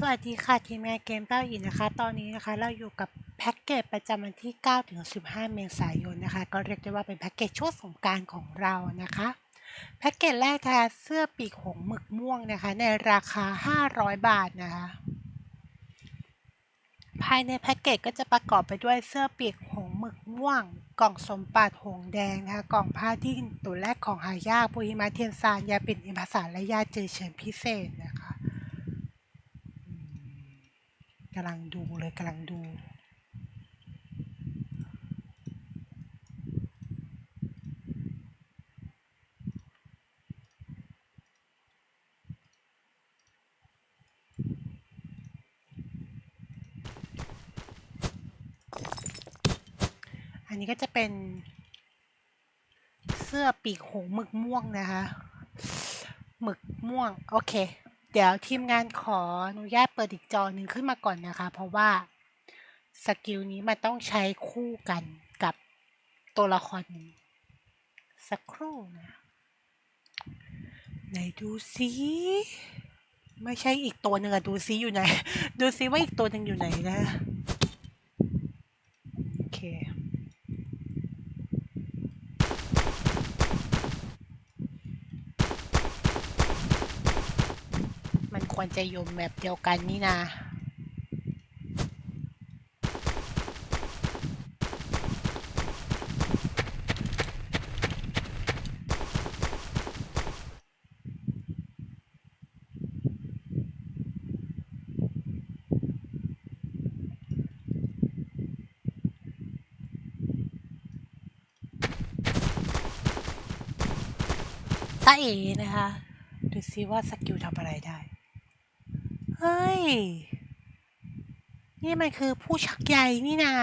สวัสดีค่ะ ทีมงานเกมเป้าอีกนะคะ ตอนนี้นะคะเราอยู่กับแพ็กเกจประจำวันที่ 9 ถึง 15 เมษายนนะคะ ก็เรียกได้ว่าเป็นแพ็กเกจช่วงสงการของเรานะคะ แพ็กเกจแรกนะคะเสื้อปีกหงหมึกม่วงนะคะ ในราคา 500 บาทนะคะ ภายในแพ็กเกจก็จะประกอบไปด้วยเสื้อปีกหงหมึกม่วง กล่องสมบัติหงแดงนะคะ กล่องผ้าดิ้นตัวแรกของหายากปุหิมาเทียนซานยาปิ่นอิมพสารและยาเจอเฉินพิเศษนะคะอืม กำลังดูเลยกำลังดูอันนี้ก็จะเป็นเสื้อปีกหงหมึกม่วงนะคะ หมึกม่วง โอเค เดี๋ยวทีมงานขออนุญาตเปิดอีกจอหนึ่งขึ้นมาก่อนนะคะ เพราะว่าสกิลนี้มันต้องใช้คู่กันกับตัวละครนี้สักครู่นะไหนดูซิไม่ใช่อีกตัวหนึ่งอะดูซิอยู่ไหน ดูซิว่าอีกตัวหนึ่งอยู่ไหนนะ โอเค มัน ควรจะอยู่แบบเดียวกันนี่นะตาเอนะคะ ดูซิว่าสกิลทำอะไรได้ เฮ้ย นี่มันคือผู้ชักใยนี่นา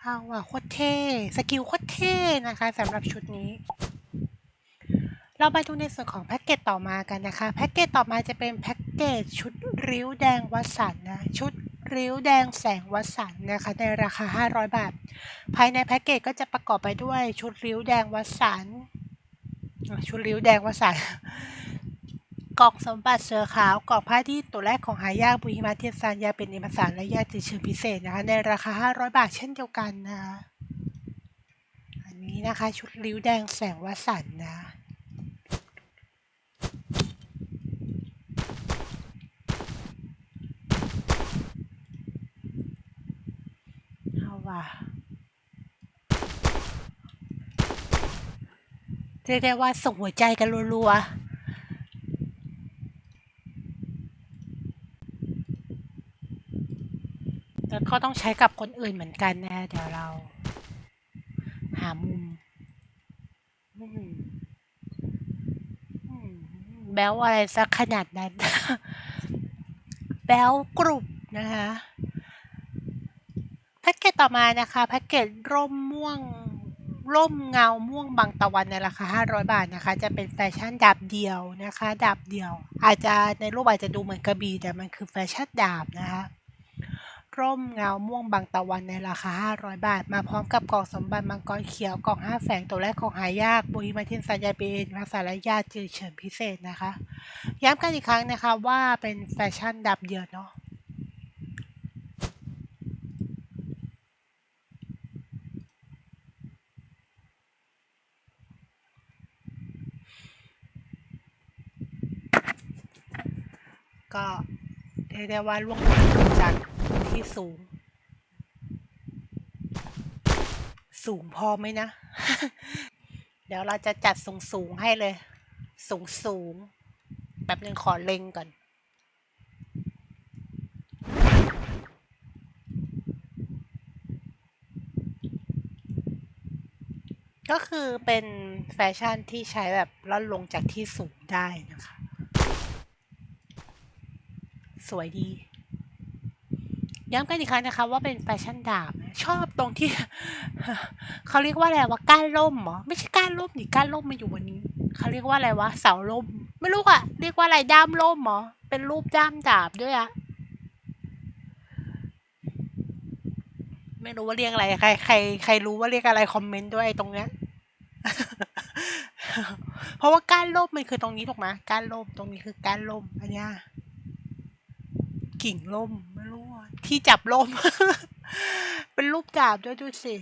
เอาว่ะโคตรเท่ สกิลโคตรเท่นะคะสำหรับชุดนี้ เรามาดูในส่วนของแพ็กเกจต่อมากันนะคะ แพ็กเกจต่อมาจะเป็นแพ็กเกจชุดริ้วแดงวัสันต์นะ ชุดริ้วแดงแสงวัสันต์นะคะในราคา 500 บาท ภายในแพ็กเกจก็จะประกอบไปด้วยชุดริ้วแดงวัสันต์ ชุดริ้วแดงวัสันกล่องสมบัติเสือขาวกล่องผ้าที่ตัวแรกของหายากบุหิมาเทียนซานยาเป็นเอกสารและยาติดเชื้อพิเศษนะคะ ในราคา 500 บาทเช่นเดียวกันนะคะอันนี้นะคะ ชุดริ้วแดงแสงวสันนะเอาว่ะ เรียกได้ว่าส่งหัวใจกันรัวๆ แล้วก็ต้องใช้กับคนอื่นเหมือนกันนะ เดี๋ยวเรา หามุมแบลอะไรสักขนาดนั้น แบลกรุบนะคะ แพ็กเกจต่อมานะคะ แพ็กเกจร่มม่วง ร่มเงาม่วงบางตะวันในราคา 500 บาทนะคะ จะเป็นแฟชั่นดาบเดียวนะคะดาบเดียว อาจจะในรูปอาจจะดูเหมือนกระบี่แต่มันคือแฟชั่นดาบนะคะร่มเงาม่วงบางตะวันในราคา 500 บาท มาพร้อมกับกล่องสมบัติมังกรเขียวกล่อง5แฝงตัวแรกของหายากบุยมาทินสัญญาเบนภาษาละญาจือเฉินพิเศษนะคะ ย้ำกันอีกครั้งนะคะว่าเป็นแฟชั่นดาบเดียวเนาะ ก็เรียกได้ว่าล่วงลงจากที่สูง สูงพอไหมนะ เดี๋ยวเราจะจัดสูงสูงให้เลย สูงสูงแบบหนึ่งขอเล็งก่อน ก็คือเป็นแฟชั่นที่ใช้แบบล่อนลงจากที่สูงได้นะคะ สวยดี ย้ำกันอีกครั้งนะคะว่าเป็นแฟชั่นดาบ ชอบตรงที่ เขาเรียกว่าอะไรว่าก้านล่มเหรอไม่ใช่ก้านล่มนี่ก้านล่มมาอยู่บนนี้เขาเรียกว่าอะไรวะเสาล่ม ไม่รู้อะเรียกว่าอะไรด้ามล่มเหรอเป็นรูปด้ามดาบด้วยอะไม่รู้ว่าเรียกอะไร ใครใครใครรู้ว่าเรียกอะไรคอมเมนต์ด้วยตรงเนี้ย เพราะว่าก้านล่มมันคือตรงนี้ถูกไหมก้านล่มตรงนี้คือก้านล่มอันเนี้ย กิ่งล่มไม่รู้ที่จับล่ม เป็นรูปดาบด้วยดูสิ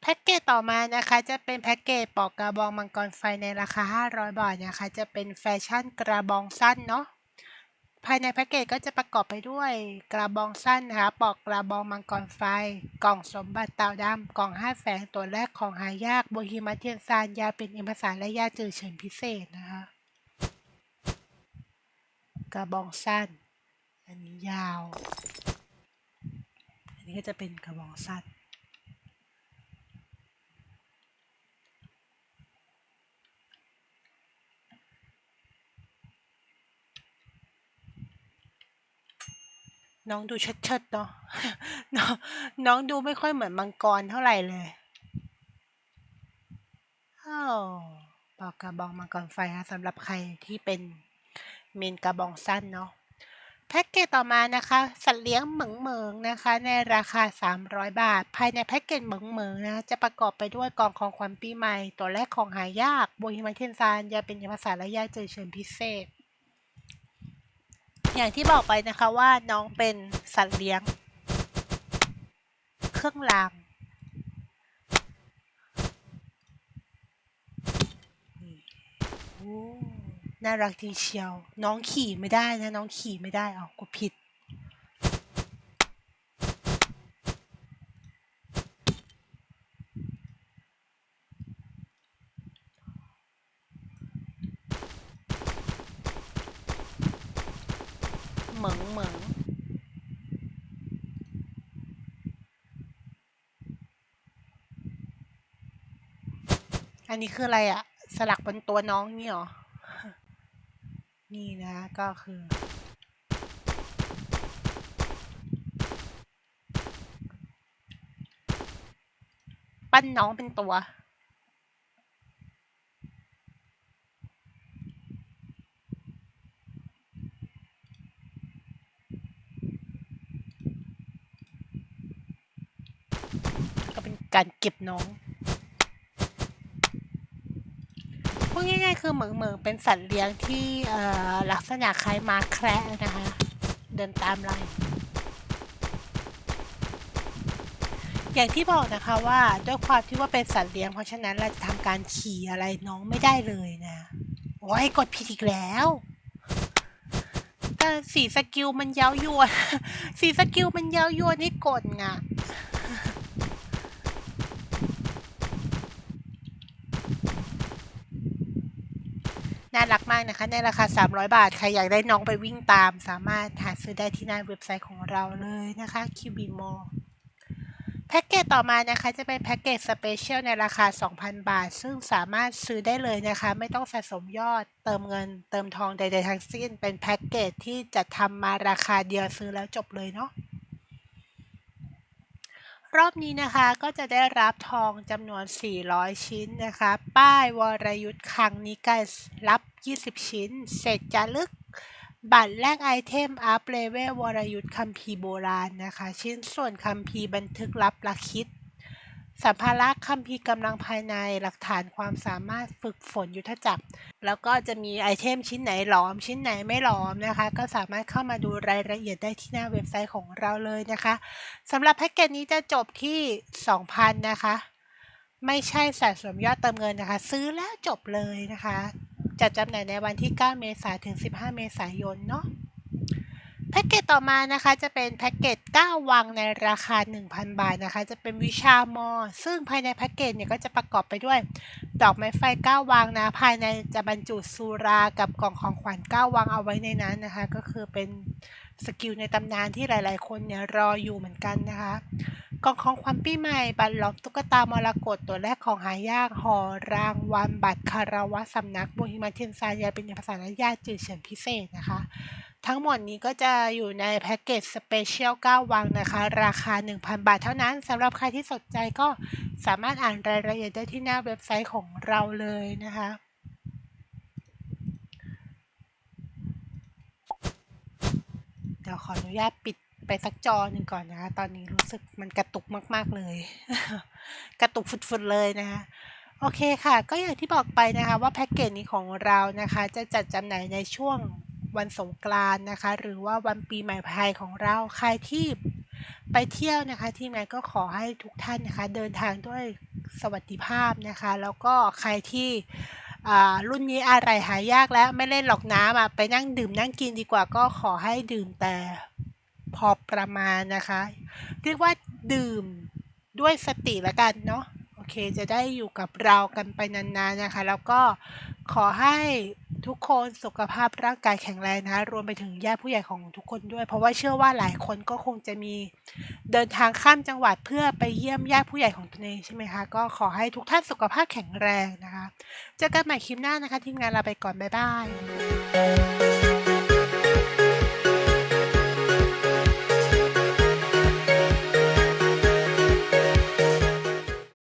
แพ็กเกจต่อมานะคะ จะเป็นแพ็กเกจปอกกระบองมังกรไฟในราคา 500 บาทนะคะ จะเป็นแฟชั่นกระบองสั้นเนาะภายในแพ็กเกจก็จะประกอบไปด้วยกระบองสั้นนะคะปอกกระบองมังกรไฟ กล่องสมบัติเตาดำกล่องห้าแฝงตัวแรกของหายากโบฮิมาเทียนซานยาเป็นเอกสารและยาจือเฉินพิเศษนะคะ กระบองสั้น อันนี้ยาว อันนี้ก็จะเป็นกระบองสั้น น้องดูเชิดๆเนาะน้องน้องดูไม่ค่อยเหมือนมังกรเท่าไหร่เลยอ้าวปอกกระบองมังกรไฟนะสำหรับใครที่เป็น เมนกระบองสั้นเนาะแพ็กเกจต่อมานะคะสัตว์เลี้ยงเหมิงเหมิงนะคะ ในราคา 300 บาท ภายในแพ็กเกจเหมิงเหมิงนะจะประกอบไปด้วยกล่องของขวัญปีใหม่ ตัวแรกของหายากโบฮิมาเทียนซานยาเป็นยาภาษาและยาเจอเชิญพิเศษ อย่างที่บอกไปนะคะว่าน้องเป็นสัตว์เลี้ยง เครื่องรางโอ้ น่ารักดีเชียว น้องขี่ไม่ได้นะ น้องขี่ไม่ได้เอากูผิด เหมิงเหมิงอันนี้คืออะไรอะสลักบนตัวน้องนี่หรอ นี่นะก็คือ ปั้นน้องเป็นตัวก็เป็นการเก็บน้อง พูดง่ายๆคือเหมืองเหมืองเป็นสัตว์เลี้ยงที่เอ่อลักษณะคล้ายมาแคระนะคะ เดินตามไล่อย่างที่บอกนะคะว่าด้วยความที่ว่าเป็นสัตว์เลี้ยงเพราะฉะนั้นเราจะทำการขี่อะไรน้องไม่ได้เลยนะโอ้ยกดผิดอีกแล้วแต่สีสกิลมันเย้ายวนสีสกิลมันเย้ายวนให้กดไง น่ารักมากนะคะ ในราคา 300 บาท ใครอยากได้น้องไปวิ่งตาม สามารถหาซื้อได้ที่หน้าเว็บไซต์ของเราเลยนะคะ QBMO แพ็กเกจต่อมานะคะจะเป็นแพ็กเกจสเปเชียลในราคา 2,000 บาท ซึ่งสามารถซื้อได้เลยนะคะ ไม่ต้องสะสมยอดเติมเงิน เติมทองใดๆทั้งสิ้น เป็นแพ็กเกจที่จะทำมาราคาเดียวซื้อแล้วจบเลยเนาะ รอบนี้นะคะก็จะได้รับทองจำนวน 400 ชิ้นนะคะ ป้ายวรยุทธ์ครั้งนี้ก็รับ 20 ชิ้น เสร็จจารึก บัตรแลกไอเทมอัพเลเวลวรยุทธ์คัมภีร์โบราณนะคะ ชิ้นส่วนคัมภีร์บันทึกลับละคิด สัมภาระคัมภีร์กำลังภายในหลักฐานความสามารถฝึกฝนยุทธจักร แล้วก็จะมีไอเทมชิ้นไหนหลอม ชิ้นไหนไม่หลอมนะคะ ก็สามารถเข้ามาดูรายละเอียดได้ที่หน้าเว็บไซต์ของเราเลยนะคะสำหรับแพ็กเกจนี้จะจบที่ 2,000 นะคะ ไม่ใช่สะสมยอดเติมเงินนะคะ ซื้อแล้วจบเลยนะคะจัดจำหน่ายในวันที่ 9 เมษายนถึง 15 เมษายนเนาะ แพ็กเกจต่อมานะคะจะเป็นแพ็กเกจ 9 วังในราคา 1,000 บาทนะคะ จะเป็นวิชามอ ซึ่งภายในแพ็กเกจเนี่ยก็จะประกอบไปด้วย ดอกไม้ไฟ 9 วังนะ ภายในจะบรรจุสุรากับกล่องของขวัญ 9 วังเอาไว้ในนั้นนะคะ ก็คือเป็น สกิลในตำนานที่หลายๆ คนเนี่ยรออยู่เหมือนกันนะคะ กล่องของขวัญปีใหม่ บัตรหลอมตุ๊กตามรกตตัวแรกของหายากหอรางวัลบัตรคารวะสำนักโบฮิมาเทียนซายาเป็นภาษาญาติจืดเฉินพิเศษนะคะ ทั้งหมดนี้ก็จะอยู่ในแพ็กเกจสเปเชียล9วังนะคะ ราคา 1,000 บาทเท่านั้นสำหรับใครที่สนใจก็สามารถอ่านรายละเอียดได้ที่หน้าเว็บไซต์ของเราเลยนะคะ ดี๋ยวขออนุญาตปิดไปสักจอหนึ่งก่อนนะคะตอนนี้รู้สึกมันกระตุกมาก ๆเลย กระตุกฟุดๆเลยนะคะโอเคค่ะ ก็อย่างที่บอกไปนะคะว่าแพ็กเกจนี้ของเรานะคะ จะจัดจำหน่ายในช่วงวันสงกรานต์นะคะ หรือว่าวันปีใหม่ไทยของเราใครที่ไปเที่ยวนะคะทีมงานก็ขอให้ทุกท่านนะคะ เดินทางด้วยสวัสดิภาพนะคะ แล้วก็ใครที่ รุ่นนี้อะไรหายากแล้วไม่เล่นหรอกน้ำอะไปนั่งดื่มนั่งกินดีกว่าก็ขอให้ดื่มแต่พอประมาณนะคะ เรียกว่าดื่มด้วยสติละกันเนาะโอเคจะได้อยู่กับเรากันไปนานๆนะคะ แล้วก็ขอให้ทุกคนสุขภาพร่างกายแข็งแรงนะคะรวมไปถึงญาติผู้ใหญ่ของทุกคนด้วย เพราะว่าเชื่อว่าหลายคนก็คงจะมีเดินทางข้ามจังหวัดเพื่อไปเยี่ยมญาติผู้ใหญ่ของตนเองใช่ไหมคะก็ขอให้ทุกท่านสุขภาพแข็งแรงนะคะ เจอกันใหม่คลิปหน้านะคะ ทีมงานลาไปก่อน บ๊ายบาย